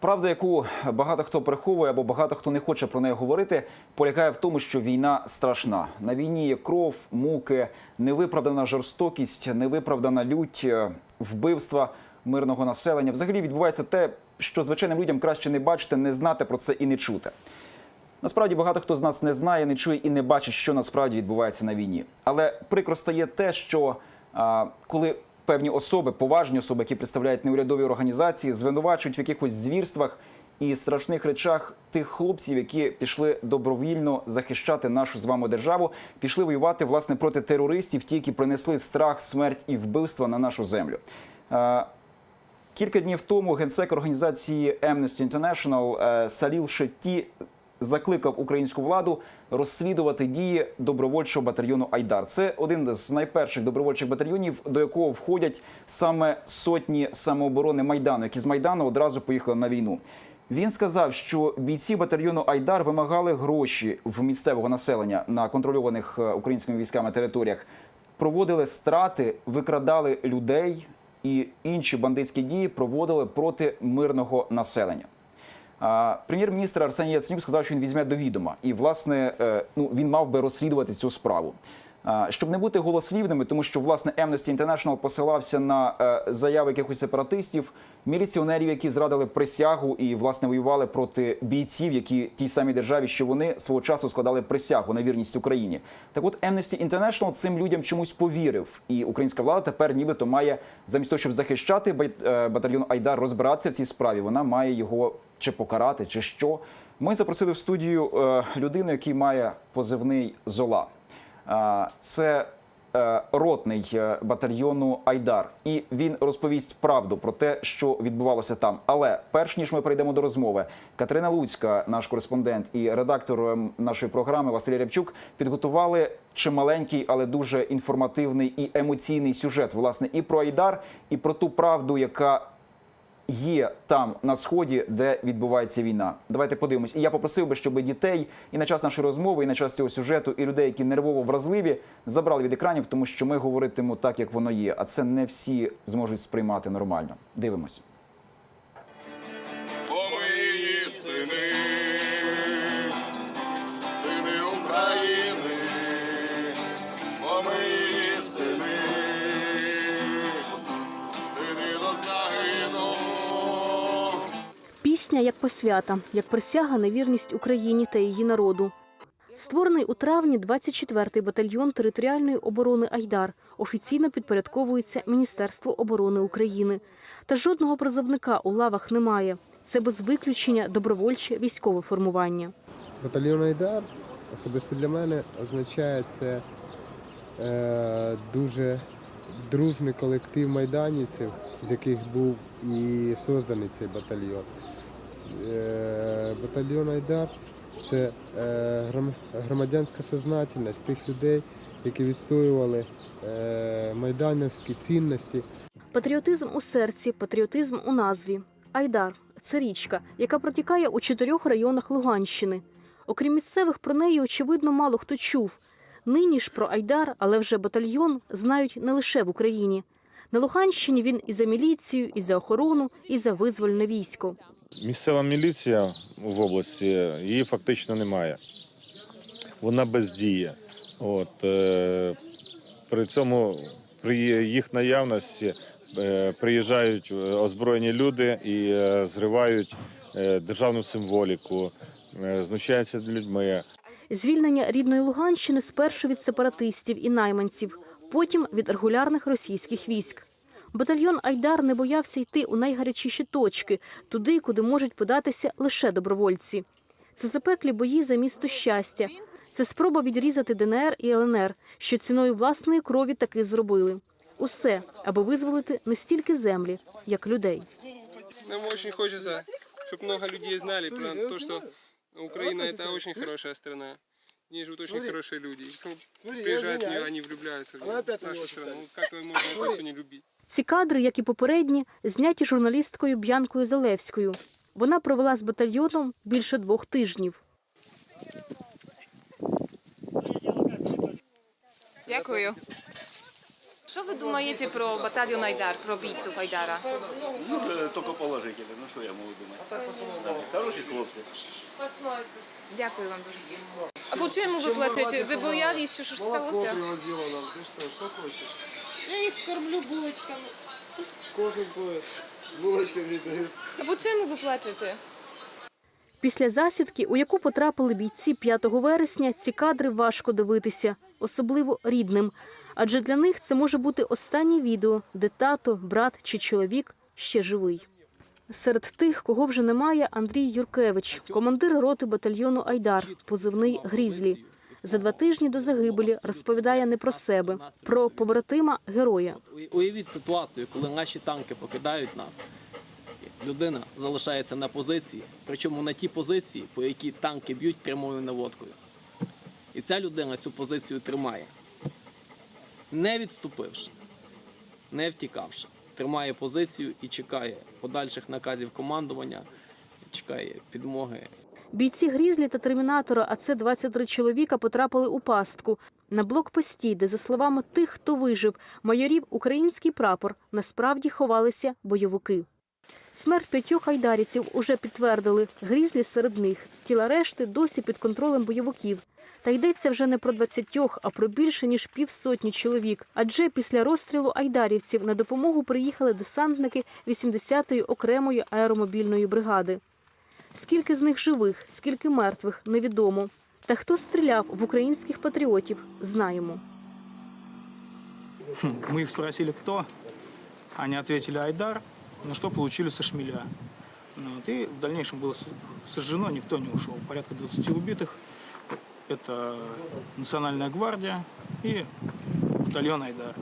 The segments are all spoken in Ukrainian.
Правда, яку багато хто приховує або багато хто не хоче про неї говорити, полягає в тому, що війна страшна. На війні є кров, муки, невиправдана жорстокість, невиправдана лють, е, вбивства мирного населення. Взагалі відбувається те, що звичайним людям краще не бачити, не знати про це і не чути. Насправді багато хто з нас не знає, не чує і не бачить, що насправді відбувається на війні. Але прикро стає те, що а, коли певні особи, поважні особи, які представляють неурядові організації, звинувачують в якихось звірствах і страшних речах тих хлопців, які пішли добровільно захищати нашу з вами державу, пішли воювати власне проти терористів, ті, які принесли страх, смерть і вбивства на нашу землю. Кілька днів тому генсек організації Amnesty International е, Саліл Шетті закликав українську владу розслідувати дії добровольчого батальйону Айдар. Це один з найперших добровольчих батальйонів, до якого входять саме сотні самооборони майдану, які з майдану одразу поїхали на війну. Він сказав, що бійці батальйону Айдар вимагали гроші в місцевого населення на контрольованих е, українськими військами територіях, проводили страти, викрадали людей і інші бандитські дії проводили проти мирного населення. Прем'єр-міністр Арсеній Яценюк сказав, що він візьме до відома, і власне е, ну він мав би розслідувати цю справу. Щоб не бути голослівними, тому що власне Amnesty International посилався на е, заяви якихось сепаратистів, міліціонерів, які зрадили присягу і власне воювали проти бійців, які тій самій державі, що вони свого часу складали присягу на вірність Україні. Так, от Amnesty International цим людям чомусь повірив, і українська влада тепер, нібито, має замість того, щоб захищати е, батальйон Айдар, розбиратися в цій справі. Вона має його чи покарати, чи що. Ми запросили в студію е, людину, який має позивний Зола. Е, Це е, ротний батальйону Айдар, і він розповість правду про те, що відбувалося там. Але перш ніж ми перейдемо до розмови, Катерина Луцька, наш кореспондент і редактор ем, нашої програми Василь Рябчук підготували чималенький, але дуже інформативний і емоційний сюжет, власне, і про Айдар, і про ту правду, яка є там на сході, де відбувається війна. Давайте подивимось. І я попросив би, щоб дітей і на час нашої розмови, і на час цього сюжету, і людей, які нервово вразливі, забрали від екранів, тому що ми говоритимо так, як воно є. А це не всі зможуть сприймати нормально. Дивимось. Пісня як посвята, як присяга на вірність Україні та її народу. Створений у травні 24-й батальйон територіальної оборони Айдар офіційно підпорядковується Міністерству оборони України. Та жодного призовника у лавах немає. Це без виключення добровольче військове формування. Батальйон Айдар особисто для мене означає це е, дуже дружний колектив майданівців, з яких був і созданий цей батальйон. Е, батальйон Айдар це е, громадянська сознательність тих людей, які відстоювали е, майданівські цінності, Патріотизм у серці, патріотизм у назві. Айдар це річка, яка протікає у чотирьох районах Луганщини. Окрім місцевих, про неї очевидно мало хто чув. Нині ж про Айдар, але вже батальйон знають не лише в Україні. На Луганщині він і за міліцію, і за охорону, і за визвольне військо. Місцева міліція в області її фактично немає. Вона бездіє. От, е, при цьому при їх наявності е, приїжджають е, озброєні люди і е, зривають е, державну символіку, е, знущаються людьми. Звільнення рідної Луганщини спершу від сепаратистів і найманців, потім від регулярних російських військ. Батальйон Айдар не боявся йти у найгарячіші точки, туди, куди можуть податися лише добровольці. Це запеклі бої за місто щастя. Це спроба відрізати ДНР і ЛНР, що ціною власної крові таки зробили. Усе, аби визволити не стільки землі, як людей. Нам очень хочется, чтобы много людей знали про то, что Украина это очень хорошая страна. Ней живут очень хорошие люди. И кто приезжает в нее, они влюбляются в нашу страну. Ну, Как можно это не любить? Ці кадри, як і попередні, зняті журналісткою Б'янкою Залевською. Вона провела з батальйоном більше двох тижнів. Дякую. Що ви думаєте про батальйон Айдар, про бійців Айдара? Ну, е, тільки положительно. Ну що я можу думати? Хороші хлопці. Дякую вам дуже. А по чому ви платите? Ви боялися, що ж сталося? привозила нам. Ти що, що хочеш? Я їх кормлю булочками. Кофе поїзд. Булочки віддають. А по чому ви платите? Після засідки, у яку потрапили бійці 5 вересня, ці кадри важко дивитися, особливо рідним. Адже для них це може бути останнє відео, де тато, брат чи чоловік ще живий. Серед тих, кого вже немає, Андрій Юркевич, командир роти батальйону Айдар, позивний Грізлі. За два тижні до загибелі розповідає не про себе, про побратима героя. Уявіть ситуацію, коли наші танки покидають нас. Людина залишається на позиції, причому на ті позиції, по які танки б'ють прямою наводкою. І ця людина цю позицію тримає, не відступивши, не втікавши, тримає позицію і чекає подальших наказів командування, чекає підмоги Бійці Грізлі та Термінатора, а це 23 чоловіка, потрапили у пастку. На блокпості, де, за словами тих, хто вижив, майорів український прапор, насправді ховалися бойовики. Смерть п'ятьох айдарівців уже підтвердили. Грізлі серед них. Тіла решти досі під контролем бойовиків. Та йдеться вже не про 20, а про більше ніж півсотні чоловік. Адже після розстрілу айдарівців на допомогу приїхали десантники 80-ї окремої аеромобільної бригади. Скільки з них живих, скільки мертвих, невідомо. Та хто стріляв в українських патріотів, знаємо. Мы их спросили, кто. Они ответили Айдар, на что получили со шмеля. Ну, Вот, и в дальнейшем было с- сожжено, никто не ушел. Порядка 20 убитых. Это Национальная гвардия и батальон Айдар.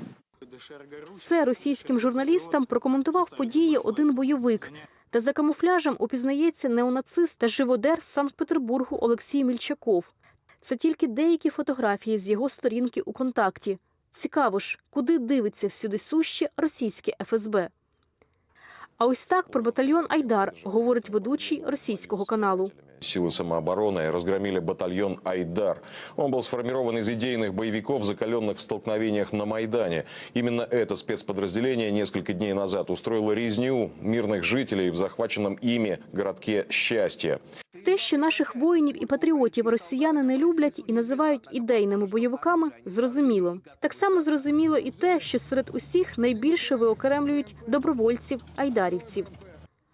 Це російським журналістам прокоментував події один бойовик. Та за камуфляжем упізнається неонацист та живодер з Санкт-Петербургу Олексій Мільчаков. Це тільки деякі фотографії з його сторінки у контакті. Цікаво ж, куди дивиться всюди суще російське ФСБ. А ось так про батальйон Айдар говорить ведучий російського каналу. Силы самообороны разгромили батальон «Айдар». Он был сформирован из идейных боевиков, закаленных в столкновениях на Майдане. Именно это спецподразделение несколько дней назад устроило резню мирных жителей в захваченном ими городке «Счастье». Те, що наших воїнів і патріотів росіяни не люблять і називають ідейними бойовиками, зрозуміло. Так само зрозуміло і те, що серед усіх найбільше виокремлюють добровольців айдарівців.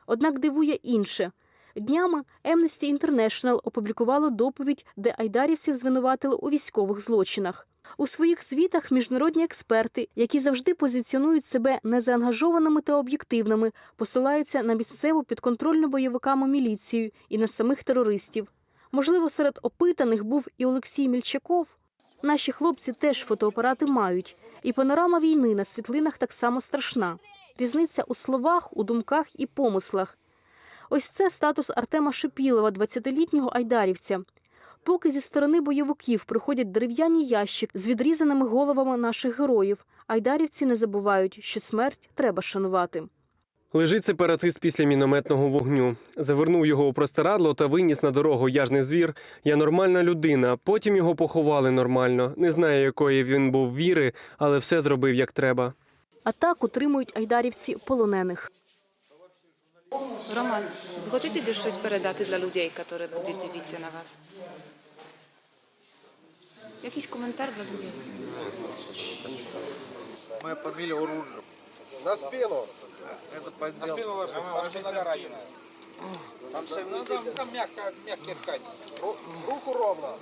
Однак дивує інше. Днями Amnesty International опублікувало доповідь, де айдарівців звинуватили у військових злочинах. У своїх звітах міжнародні експерти, які завжди позиціонують себе незаангажованими та об'єктивними, посилаються на місцеву підконтрольну бойовиками міліцію і на самих терористів. Можливо, серед опитаних був і Олексій Мільчаков. Наші хлопці теж фотоапарати мають, і панорама війни на світлинах так само страшна. Різниця у словах, у думках і помислах. Ось це статус Артема Шипілова, 20-літнього айдарівця. Поки зі сторони бойовиків приходять дерев'яні ящик з відрізаними головами наших героїв, айдарівці не забувають, що смерть треба шанувати. Лежить сепаратист після мінометного вогню. Завернув його у простирадло та виніс на дорогу. Я ж не звір. Я нормальна людина. Потім його поховали нормально. Не знаю, якої він був віри, але все зробив як треба. А так утримують айдарівці полонених. Роман, ви хочете щось передати для людей, які будуть дивитися на вас? Якийсь коментар для людей? Моя фамилия Уруджев. На спину. Это поддел. На спину ложи, там же нога ранена. Там, ну, там, там мягко, мягкий ткань. Руку ровно.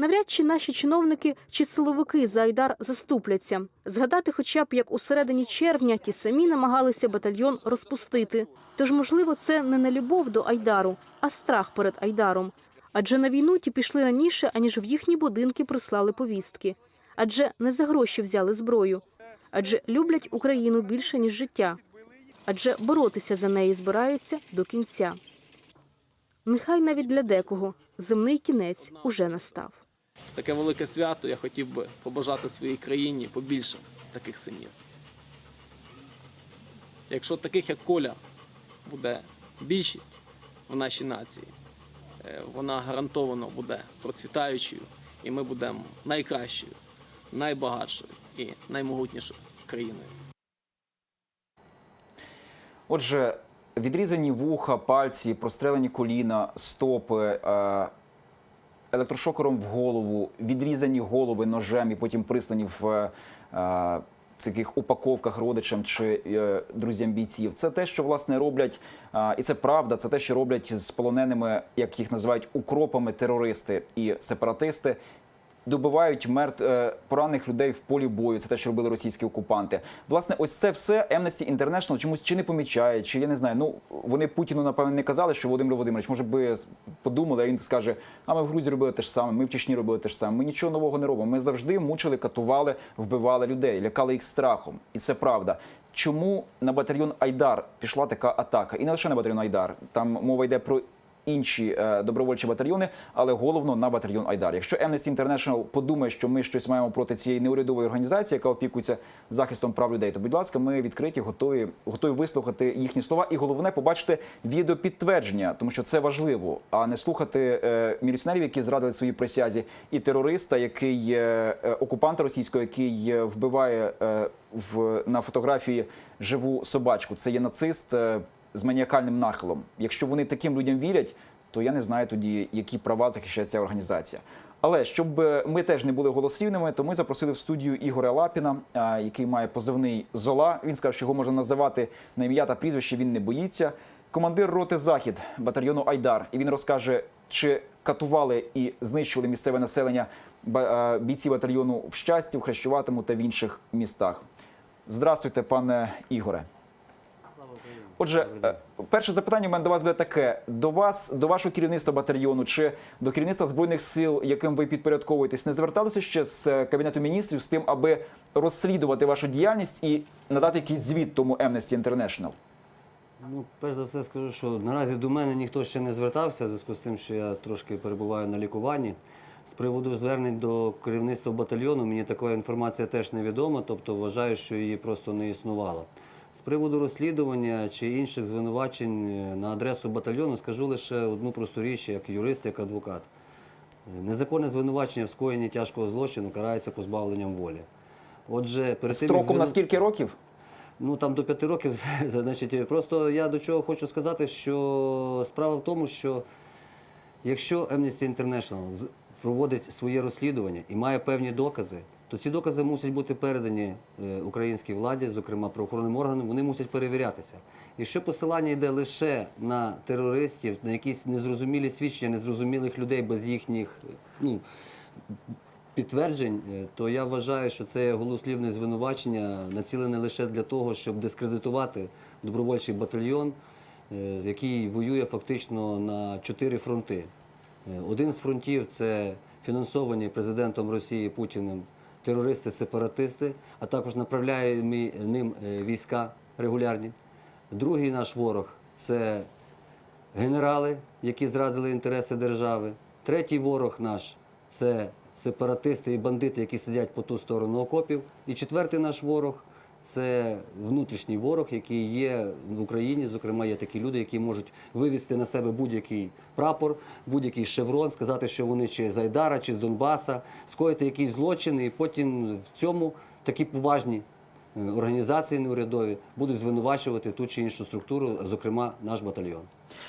Навряд чи наші чиновники чи силовики за Айдар заступляться. Згадати, хоча б як у середині червня ті самі намагалися батальйон розпустити. Тож, можливо, це не на любов до Айдару, а страх перед Айдаром. Адже на війну ті пішли раніше, аніж в їхні будинки прислали повістки. Адже не за гроші взяли зброю. Адже люблять Україну більше ніж життя. Адже боротися за неї збираються до кінця. Нехай навіть для декого земний кінець уже настав. Таке велике свято я хотів би побажати своїй країні побільше таких синів. Якщо таких, як Коля, буде більшість в нашій нації, е, вона гарантовано буде процвітаючою, і ми будемо найкращою, найбагатшою і наймогутнішою країною. Отже, відрізані вуха, пальці, прострелені коліна, стопи, е, електрошокером в голову, відрізані голови ножем і потім прислані в е, таких упаковках родичам чи е, друзям бійців. Це те, що власне роблять, е, і це правда. Це те, що роблять з полоненими, як їх називають, укропами терористи і сепаратисти. Добивають мертв е, поранених людей в полі бою. Це те, що робили російські окупанти. Власне, ось це все Amnesty International чомусь чи не помічає, чи я не знаю. Ну вони Путіну напевно не казали, що Володимир Володимирович, може би подумали, а він скаже: а ми в Грузії робили те ж саме, ми в Чечні робили те ж саме. Ми нічого нового не робимо. Ми завжди мучили, катували, вбивали людей, лякали їх страхом, і це правда. Чому на батальйон Айдар пішла така атака? І не лише на батальйон Айдар. Там мова йде про інші е, добровольчі батальйони, але головно на батальйон Айдар. Якщо Amnesty International подумає, що ми щось маємо проти цієї неурядової організації, яка опікується захистом прав людей, то будь ласка, ми відкриті, готові, готові вислухати їхні слова, і головне побачити відеопідтвердження, тому що це важливо, а не слухати е, міліціонерів, які зрадили свої присязі, і терориста, який е, е, окупанта російського, який е, вбиває е, в на фотографії живу собачку. Це є нацист. З маніакальним нахилом. Якщо вони таким людям вірять, то я не знаю тоді, які права захищає ця організація. Але щоб е, ми теж не були голослівними, то ми запросили в студію Ігоря Лапіна, який має позивний Зола. Він сказав, що його можна називати на ім'я та прізвище. Він не боїться. Командир роти Захід батальйону Айдар. І він розкаже, чи катували і знищували місцеве населення е, бійці батальйону в щасті, в Хрещуватому та в інших містах. Здравствуйте, пане Ігоре. Отже, е, перше запитання у мене до вас буде таке: до вас, до вашого керівництва батальйону чи до керівництва збройних сил, яким ви підпорядковуєтесь, не зверталися ще з е, кабінету міністрів з тим, аби розслідувати вашу діяльність і надати якийсь звіт тому Amnesty International? Ну, перш за все скажу, що наразі до мене ніхто ще не звертався, в зв'язку з тим, що я трошки перебуваю на лікуванні. З приводу звернень до керівництва батальйону мені така інформація теж невідома, тобто вважаю, що її просто не існувало. З приводу розслідування чи інших звинувачень е, на адресу батальйону скажу лише одну просту річ, як юрист, як адвокат. Е, Незаконне звинувачення в скоєнні тяжкого злочину карається позбавленням волі. Отже, перед тим, Строком на скільки років? Ну там до п'яти років, значить, просто я до чого хочу сказати, що справа в тому, що якщо Amnesty International проводить своє розслідування і має певні докази, то ці докази мусять бути передані е, українській владі, зокрема правоохоронним органам, вони мусять перевірятися. Якщо посилання йде лише на терористів, на якісь незрозумілі свідчення незрозумілих людей без їхніх е, ну, підтверджень, е, то я вважаю, що це голослівне звинувачення націлене лише для того, щоб дискредитувати добровольчий батальйон, який воює фактично на чотири фронти. Один з фронтів це фінансовані президентом Росії Путіним терористи-сепаратисти, а також направляємо ним е, війська регулярні. Другий наш ворог це генерали, які зрадили інтереси держави. Третій ворог наш це сепаратисти і бандити, які сидять по ту сторону окопів. І четвертий наш ворог це внутрішній ворог, який є в Україні. Зокрема, є такі люди, які можуть вивести на себе будь-який прапор, будь-який шеврон, сказати, що вони чи з Айдара, чи з Донбаса, скоїти якісь злочини, і потім в цьому такі поважні організації неурядові будуть звинувачувати ту чи іншу структуру, зокрема наш батальйон.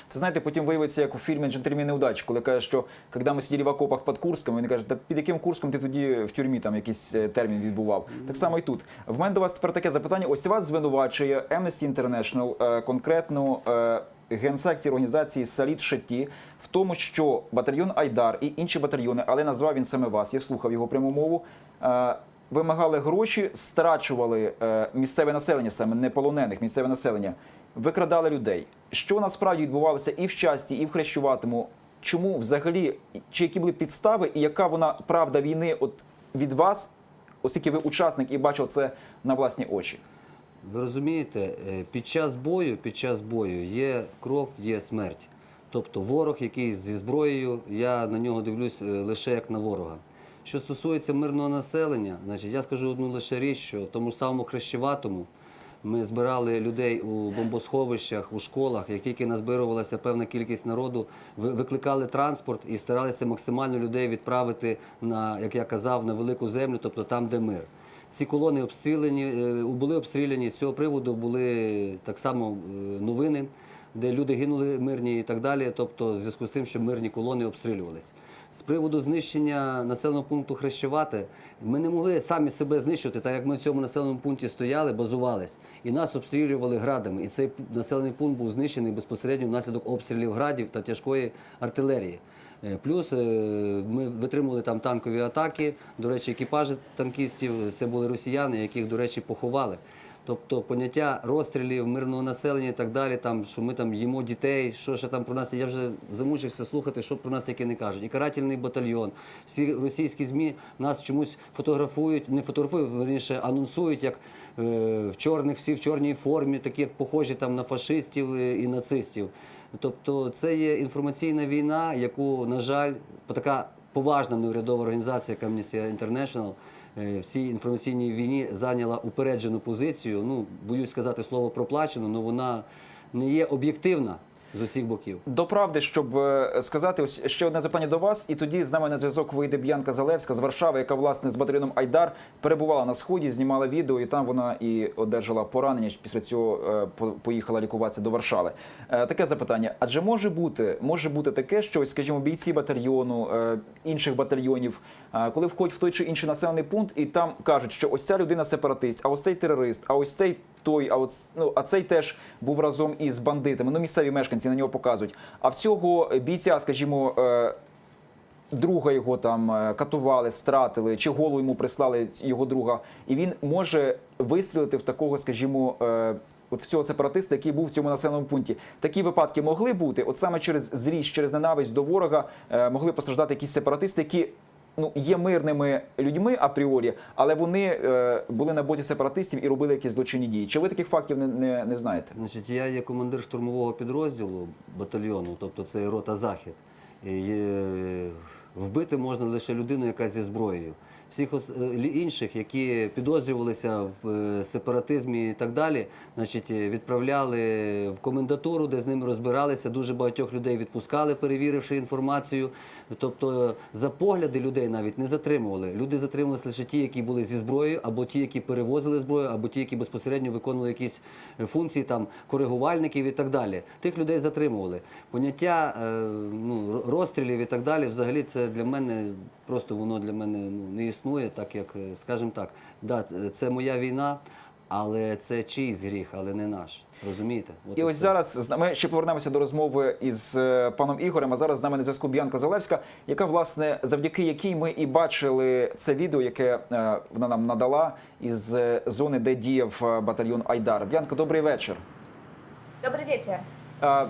Це знаєте, потім виявиться, як у фільмі «Джентльмени удачі», коли каже, що коли ми сиділи в окопах під Курском, він каже, та під яким Курском ти тоді в тюрмі там якийсь е, термін відбував. Так само і тут. В мене до вас тепер таке запитання. Ось вас звинувачує Amnesty International, е, конкретно е, генсекції організації Саліт Шатті, в тому, що батальйон Айдар і інші батальйони, але назвав він саме вас, я слухав його пряму мову. Вимагали гроші, страчували е, місцеве населення, саме не полонених, місцеве населення, викрадали людей. Що насправді відбувалося і в щасті, і в хрещуватому? Чому взагалі, чи які були підстави, і яка вона правда війни от від вас, оскільки ви учасник і бачив це на власні очі? Ви розумієте, е, під час бою, під час бою є кров, є смерть. Тобто ворог, який зі зброєю, я на нього дивлюсь е, лише як на ворога. Що стосується мирного населення, значить я скажу одну лише річ, що тому самому хрещеватому Ми збирали людей у бомбосховищах, у школах. Як тільки назбирувалася певна кількість народу, викликали транспорт і старалися максимально людей відправити на, як я казав, на велику землю, тобто там, де мир. Ці колони обстріляні, е, були обстріляні. З цього приводу були так само е, новини, де люди гинули мирні і так далі. Тобто, в зв'язку з тим, що мирні колони обстрілювались. З приводу знищення населеного пункту Хрещевати, ми не могли самі себе знищити, так як ми в цьому населеному пункті стояли, базувались, і нас обстрілювали градами. І цей населений пункт був знищений безпосередньо внаслідок обстрілів градів та тяжкої артилерії. Е, Плюс е, ми витримували там танкові атаки. До речі, екіпажі танкістів це були росіяни, яких, до речі, поховали. Тобто поняття розстрілів мирного населення і так далі, там, що ми там їмо дітей, що ще там про нас. Я вже замучився слухати, що про нас таке не кажуть. І карательний батальйон, всі російські ЗМІ нас чомусь фотографують, не фотографують, верніше анонсують, як е, в чорних, всі в чорній формі, такі як похожі там на фашистів е, і нацистів. Тобто це є інформаційна війна, яку, на жаль, така поважна неурядова організація, як Amnesty International, в цій інформаційній війні зайняла упереджену позицію. Ну, боюсь сказати слово проплачену, але вона не є об'єктивна з усіх боків. До правди, щоб е, сказати, ось ще одне запитання до вас, і тоді з нами на зв'язок вийде Б'янка Залевська з Варшави, яка власне з батальйоном Айдар перебувала на сході, знімала відео, і там вона і одержала поранення. Після цього е, поїхала лікуватися до Варшави. Е, Таке запитання: адже може бути, може бути таке, що, ось, скажімо, бійці батальйону інших батальйонів, коли входять в той чи інший населений пункт, і там кажуть, що ось ця людина сепаратист, а ось цей терорист, а ось цей той, а от ну а цей теж був разом із бандитами. Ну місцеві мешканці на нього показують. А в цього бійця, скажімо. е, Друга його там е, катували, стратили, чи голову йому прислали його друга, і він може вистрілити в такого, скажімо, е, от в цього сепаратиста, який був в цьому населеному пункті. Такі випадки могли бути. От саме через злість, через ненависть до ворога могли постраждати якісь сепаратисти, які ну є мирними людьми апріорі, але вони е, були на боці сепаратистів і робили якісь злочинні дії. Чи ви таких фактів не, не, не знаєте? Значить, я є командир штурмового підрозділу батальйону, тобто це рота Захід. І е, Вбити можна лише людину, яка зі зброєю. Всіх е, інших, які підозрювалися в е, сепаратизмі і так далі, значить, е, відправляли в комендатуру, де з ними розбиралися. Дуже багатьох людей відпускали, перевіривши інформацію. Тобто за погляди людей навіть не затримували. Люди затримувалися лише ті, які були зі зброєю, або ті, які перевозили зброю, або ті, які безпосередньо виконували якісь функції там коригувальників і так далі. Тих людей затримували. Поняття ну, розстрілів і так далі, взагалі, це для мене просто воно для мене ну, не існує, так як, е, скажімо так, да, це- моя війна, але це чийсь гріх, але не наш. Розумієте? От І ось все. зараз ми ще повернемося до розмови із е, паном Ігорем. А зараз з нами на зв'язку Б'янка Залевська, яка власне завдяки якій ми і бачили це відео, яке е, вона нам надала із зони, де діяв батальйон Айдар. Б'янка, добрий вечір. Добрий вечір. А,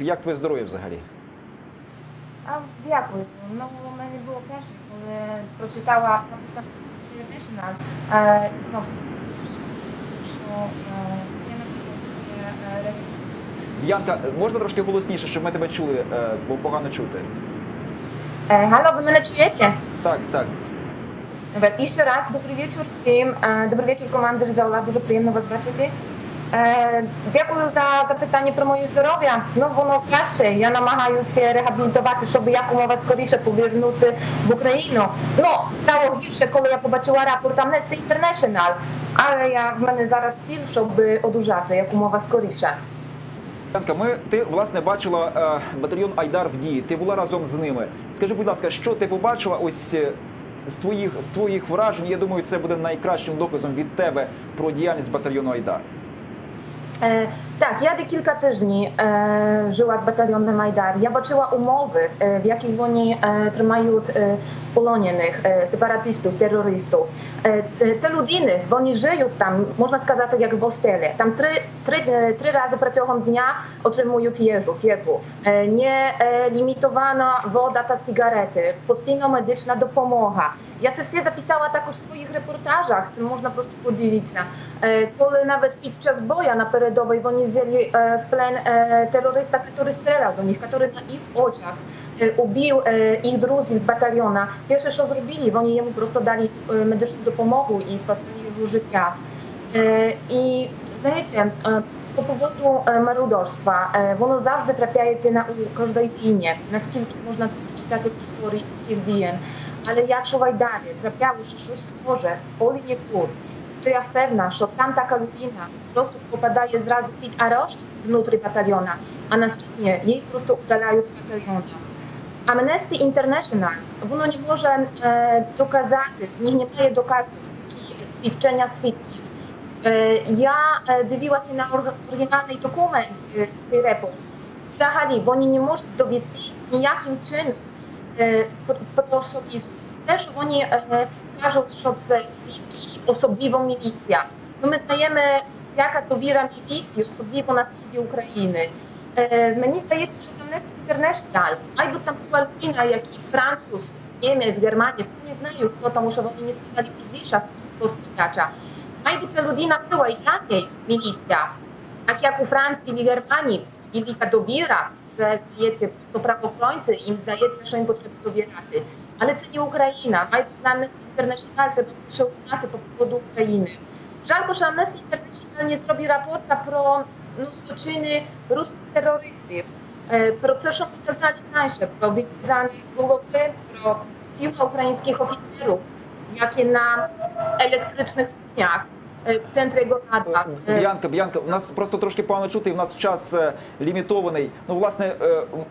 як твоє здоров'я взагалі? А, дякую. Ну, у мене краще, коли прочитала. Е, знову що е, я наприклад, Б'янка, можна трошки голосніше, щоб ми тебе чули, е, бо погано чути. Е, Halo, ви мене чуєте? Так, так. І ще раз добрий вечір всім. Е, Добрий вечір, командир Заула. Дуже приємно вас бачити. Е, Дякую за запитання про моє здоров'я. Ну воно краще. Я намагаюся реабілітувати, щоб якомога скоріше повернути в Україну. Ну стало гірше, коли я побачила рапорт Amnesty International. Але я в мене зараз ціль, щоб одужати якомога скоріше. Ми ти власне бачила е, батальйон Айдар в дії. Ти була разом з ними. Скажи, будь ласка, що ти побачила ось е, з твоїх з твоїх вражень? Я думаю, це буде найкращим доказом від тебе про діяльність батальйону Айдар. Е, так, я декілька тижнів е, жила з батальйоном Майдар. Я бачила умови, е, в яких вони е, тримають е, полонених е, сепаратистів, терористів. Е, т- це людини, вони живуть там, можна сказати, як в гостелі. Там три, три, е, три рази протягом дня отримують їжу, теплу. Е, не е, лімітована вода та сигарети, постійно медична допомога. Я це все записала також в своїх репортажах. Це можна просто подивитися. Е, Коли навіть під час бою на передовій вони взяли е, в плен е, терориста, який стріляв до них, який на їх очах е, убив е, їх друзів з батальйона. Перше, що зробили, вони йому просто дали е, медичну допомогу і спасли його життя. E, I знаєте, е, по поводу е, мародерства, е, воно завжди трапляється на у кожній війні, наскільки можна читати в історії всіх війн. Але якщо в Айдарі траплялося щось схоже, коли не тут, то я впевнена, що там така людина просто попадає зразу під арешт внутрі батальйона, а наступні її просто удаляють з батальйону. Amnesty International, воно не може е, доказати, в них немає доказів, які свідчення свідків. Е, я е, дивилася на орг- оригінальний документ, е, цей репорт. Взагалі, вони не можуть довести ніяким чином е, про- про особистість. Все, що вони е, кажуть, що це свідки, особливо міліція. Ну, ми знаємо, яка довіра міліції, особливо на сході України. Е, мені здається, що з Amnesty International, майбут там була людина, як і француз, німець, германець, не знаю хто, тому що вони не сказали прізвища спостерігача. Майбут ця людина була і ранее міліція, так як у Франції і Германії велика довіра, це здається просто правоохоронці, їм здається, що їм потрібно довіряти. Але це не Україна. Майбут на Amnesty International треба більше узнати по поводу України. Жалко, що Amnesty International не зробив рапорта про ну, злочини руських терористів. Е, Про це, що ми казали раніше, про відрізані голови, про тіла українських офіцерів, е, в центрі Гонада. Е, Б'янка, Б'янка, у нас просто трошки погано чути, і в нас час е, лімітований. Ну, власне,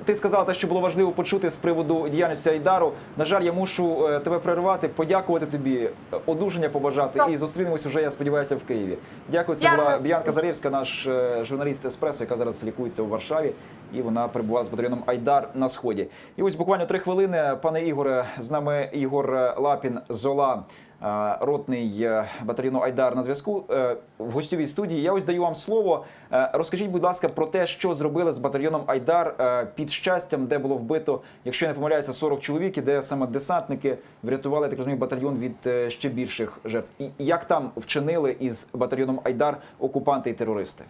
ти сказала те, що було важливо почути з приводу діяльності Айдару. На жаль, я мушу тебе перервати, подякувати тобі, одужання побажати і зустрінемось уже, я сподіваюся, в Києві. Дякую. Це була Б'янка Заревська, наш журналіст Еспресо, яка зараз лікується у Варшаві, і вона перебувала з батальйоном Айдар на сході. І ось буквально три хвилини. Пане Ігоре, з нами Ігор Лапін Зола. Е, Ротний е, батальйону Айдар на зв'язку е, в гостьовій студії. Я ось даю вам слово. Розкажіть, будь ласка, про те, що зробили з батальйоном Айдар під щастям, де було вбито, якщо я не помиляюся, 40 чоловік, і де саме десантники врятували, так розумію, батальйон від ще більших жертв. І як там вчинили із батальйоном Айдар окупанти і терористи?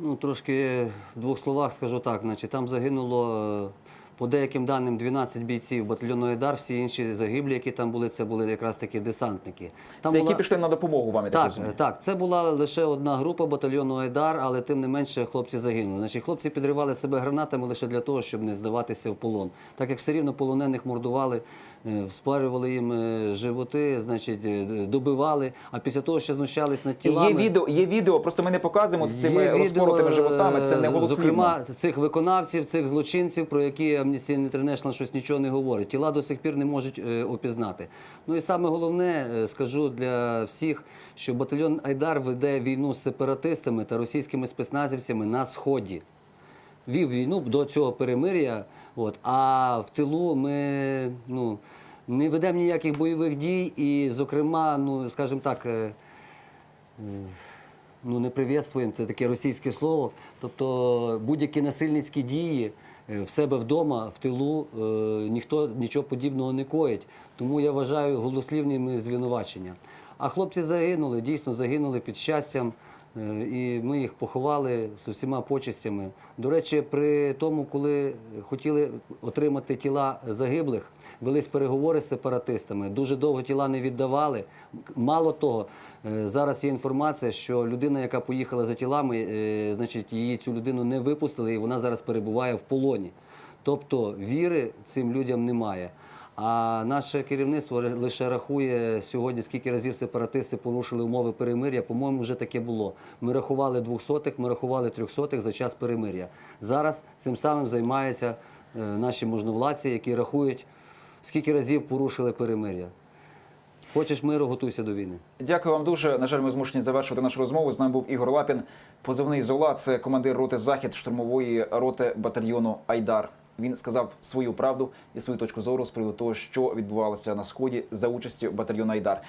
Ну, трошки в двох словах скажу так. Значить, там загинуло, по деяким даним, 12 бійців батальйону Айдар, всі інші загиблі, які там були, це були якраз такі десантники. Там Це була- які пішли на допомогу вам, я так розумію? так, це була лише одна група батальйону Айдар, але тим не менше хлопці загинули. Значить, хлопці підривали себе гранатами лише для того, щоб не здаватися в полон. Так як все рівно полонених мордували, е, вспарювали їм е, животи, значить, е, добивали, а після того ще знущались над тілами. Є відео, є відео, просто ми не показуємо з цими розпоротими животами. Це не голослівно. Зокрема, цих виконавців, цих злочинців, про які Amnesty International щось нічого не говорить. Тіла до сих пір не можуть опізнати. Ну і саме головне, скажу для всіх, що батальйон Айдар веде війну з сепаратистами та російськими спецназівцями на сході. Вів війну до цього перемир'я, от, а в тилу ми ну, не ведемо ніяких бойових дій, і, зокрема, ну, скажімо так, е, ну не привітствуємо, це таке російське слово. Тобто будь-які насильницькі дії е, в себе вдома, в тилу, е, ніхто нічого подібного не коїть. Тому я вважаю голослівними звинувачення. А хлопці загинули, дійсно загинули під щастям. Е, І ми їх поховали з усіма почестями. До речі, при тому, коли хотіли отримати тіла загиблих, велись переговори з сепаратистами, дуже довго тіла не віддавали. Мало того, е, зараз є інформація, що людина, яка поїхала за тілами, е, значить, її цю людину не випустили, і вона зараз перебуває в полоні. Тобто віри цим людям немає. А наше керівництво лише рахує сьогодні, скільки разів сепаратисти порушили умови перемир'я. По-моєму, вже таке було. Ми рахували двохсотих, ми рахували трьохсотих за час перемир'я. Зараз цим самим займаються е, наші можновладці, які рахують, скільки разів порушили перемир'я. Хочеш миру, готуйся до війни. Дякую вам дуже. На жаль, ми змушені завершувати нашу розмову. З нами був Ігор Лапін, позивний Зола. Це командир роти Захід штурмової роти батальйону Айдар. Він сказав свою правду і свою точку зору з приводу того, що відбувалося на сході за участі батальйону Айдар.